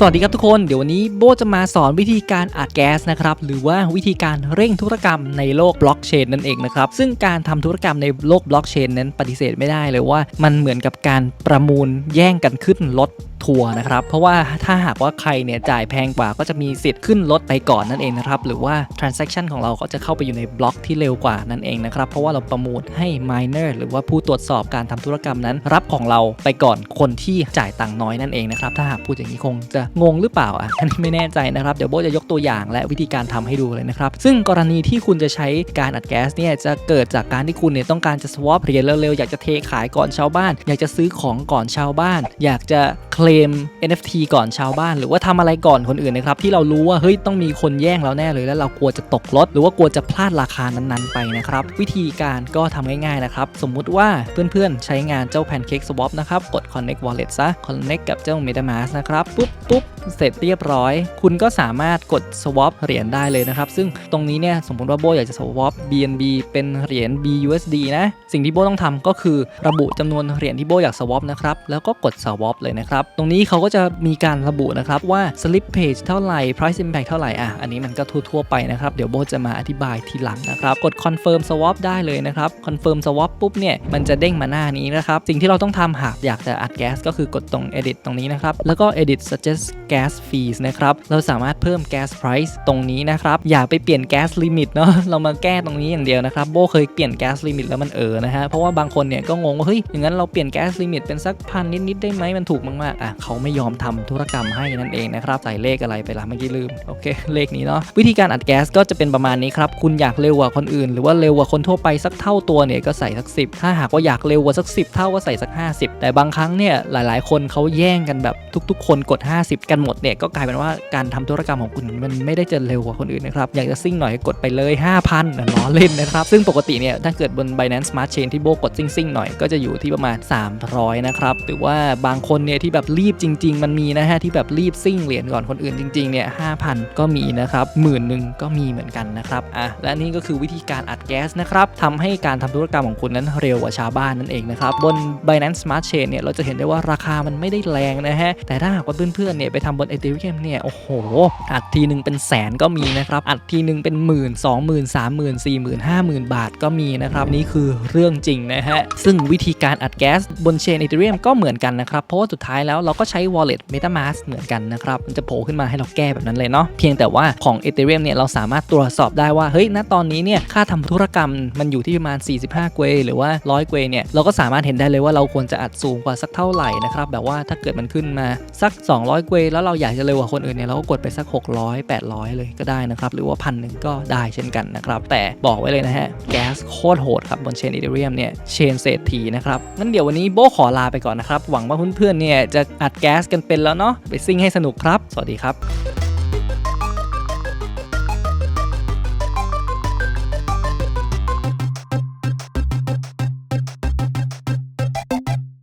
สวัสดีครับทุกคน เดี๋ยววันนี้โบจะมาสอนวิธีการอัดแก๊สนะครับ หรือว่าวิธีการเร่งธุรกรรมในโลกบล็อกเชนนั่นเองนะครับ ซึ่งการทำธุรกรรมในโลกบล็อกเชนนั้นปฏิเสธไม่ได้เลยว่า มันเหมือนกับการประมูลแย่งกันขึ้นรถ ทัวร์นะครับ เพราะว่าถ้าหากว่าใครเนี่ยจ่ายแพงกว่าก็จะมีสิทธิ์ขึ้นรถไปก่อนนั่นเองนะครับ หรือว่า transaction ของเราก็จะเข้าไปอยู่ในบล็อกที่เร็วกว่านั่นเองนะครับ เพราะว่าเราประมูลให้ miner หรือว่าผู้ตรวจสอบการทำธุรกรรมนั้น รับของเราไปก่อนคนที่จ่ายตังค์น้อยนั่นเองนะครับ ถ้าหากพูดอย่างนี้คงจะงงหรือเปล่าอะอันนี้ไม่แน่ใจนะครับ เดี๋ยวโบจะยกตัวอย่างและวิธีการทำให้ดูเลยนะครับ ซึ่งกรณีที่คุณจะใช้การอัดแก๊สเนี่ยจะเกิดจากการที่คุณเนี่ยต้องการจะ swap เหรียญเร็วๆอยากจะเทขายก่อนชาวบ้าน อยากจะซื้อของก่อนชาวบ้าน อยากจะเคลม NFT ก่อนชาวบ้าน หรือว่าทำอะไรก่อนคนอื่นนะครับที่เรารู้ว่าเฮ้ยต้องมีคนแย่งเราแน่เลยแล้วเรากลัวจะตกรถหรือว่ากลัวจะพลาดราคานั้นๆไปนะครับ วิธีการก็ทำง่ายๆนะครับ สมมุติว่าเพื่อนๆ ใช้งานเจ้า Pancake Swap นะครับ กด Connect Wallet ซะ Connect กับเจ้า MetaMask นะครับ ปุ๊บปุ๊บเสร็จเรียบร้อย คุณก็สามารถกด swap เหรียญได้เลยนะครับ ซึ่งตรงนี้เนี่ยสมมติว่าโบอยากจะ swap BNB เป็นเหรียญ BUSD นะ สิ่งที่โบต้องทำก็คือระบุจำนวนเหรียญที่โบอยาก swap นะครับ แล้วก็กด swap เลยนะครับตรงนี้เขาก็จะมีการระบุนะครับว่า slip page เท่าไหร่ price impact เท่าไหร่อะอันนี้มันก็ทั่วๆไปนะครับ เดี๋ยวโบจะมาอธิบายทีหลังนะครับ กด confirm swap ได้เลยนะครับ confirm swap ปุ๊บเนี่ย มันจะเด้งมาหน้านี้นะครับ สิ่งที่เราต้องทำหากอยากจะอัดแก๊สก็คือกดตรง edit ตรงนี้นะครับ แล้วก็ edit suggest gas fees นะครับ เราสามารถเพิ่ม gas price ตรงนี้นะครับ อย่าไปเปลี่ยน gas limit เนาะเรามาแก้ตรงนี้อย่างเดียวนะครับโบเคยเปลี่ยน gas limit แล้วมันเออนะฮะเพราะว่าบางคนเนี่ยก็งงว่าเฮ้ยอย่างนั้นเราเปลี่ยน gas limit เป็นสักพันนิดๆได้ไหมมันถูกมากๆอะเขาไม่ยอมทำธุรกรรมให้นั่นเองนะครับใส่เลขอะไรไปละเมื่อกี้ลืมโอเคเลขนี้เนาะวิธีการอัดแก๊สก็จะเป็นประมาณนี้ครับคุณอยากเร็วกว่าคนอื่น หรือว่าเร็วกว่าคนทั่วไปสักเท่าตัวเนี่ยก็ใส่สัก 10 ถ้าหากว่าอยากเร็วกว่าสัก 10 เท่าก็ใส่สัก 50 แต่บางครั้งเนี่ยหลาย ๆ คนเขาแย่งกันแบบ ทุก ๆ คนกด 50 กันหมดเนี่ยก็กลายเป็นว่าการทำธุรกรรมของคุณมันไม่ได้จะเร็วกว่าคนอื่นนะครับอยากจะซิ่งหน่อยกดไปเลย 5,000นล้อเล่นนะครับซึ่งปกติเนี่ยถ้าเกิดบน Binance Smart Chain ที่โบกดซิ่งซิ่งๆหน่อยก็จะอยู่ที่ประมาณ 300 นะครับหรือว่าบางคนเนี่ยที่แบบรีบจริง ๆ มันมีนะฮะที่แบบรีบซิ่งเหรียญก่อนคนอื่นจริงๆเนี่ย5,000ก็มีนะครับหมื่นหนึ่งก็มีเหมือนกันนะครับอะและนี่ก็คือวิธีการอัดแก๊สนะครับทำให้การทำธุรกรรมของคุณนั้นเร็วกว่าชาวบ้านนั่นเองนะครับบน Binance Smart Chain เนี่ยเราจะเห็นได้ว่าราคามันไม่ได้แรงนะฮะแต่ถ้าหากว่าเพื่อนๆเนี่ยไปทำบน Ethereum เนี่ยโอ้โหอัดทีหนึ่งเป็นแสนก็มีนะครับอัดทีหนึ่งเป็นหมื่นสองหมื่นสามหมื่นสี่หมื่นห้าหมื่นบาทก็มีนะครับนี่คือเรื่องจริงนะฮะซึ่งวิธีการอัดแก๊สบนเชน Ethereum ก็เหมือนกันนะครับเพราะว่าสุดท้ายแล้วเราก็ใช้ wallet MetaMask เหมือนกันนะครับมันจะโผล่ขึ้นมาให้เราแก้แบบนั้นเลยเนาะเพียงแต่ว่าของ Ethereum เนี่ยเราสามารถตรวจสอบได้ว่าเฮ้ยณตอนนี้เนี่ยค่าทำธุรกรรมมันอยู่ที่ประมาณ 45 เกวหรือว่า 100 เกวเนี่ยเราก็สามารถเห็นได้เลยว่าเราควรจะอัดสูงกว่าสักเท่าไหร่นะครับแบบว่าถ้าเกิดมันขึ้นมาสัก 200 เกวแล้วเราอยากจะเร็วกว่าคนอื่นเนี่ยเราก็กดไปสัก 600 800 เลยก็ได้นะครับ หรือว่าพันหนึ่งก็ได้เช่นกันนะครับ แต่บอกไว้เลยนะฮะ แก๊สโคตรโหดครับ บนเชน Ethereum เนี่ย เชนเศรษฐีนะครับ งั้นเดี๋ยววันนี้โบขอลาไปก่อนนะครับ หวังว่าเพื่อนๆเนี่ยจะอัดแก๊สกันเป็นแล้วเนาะไปซิ่งให้สนุกครับ สวัสดีครับ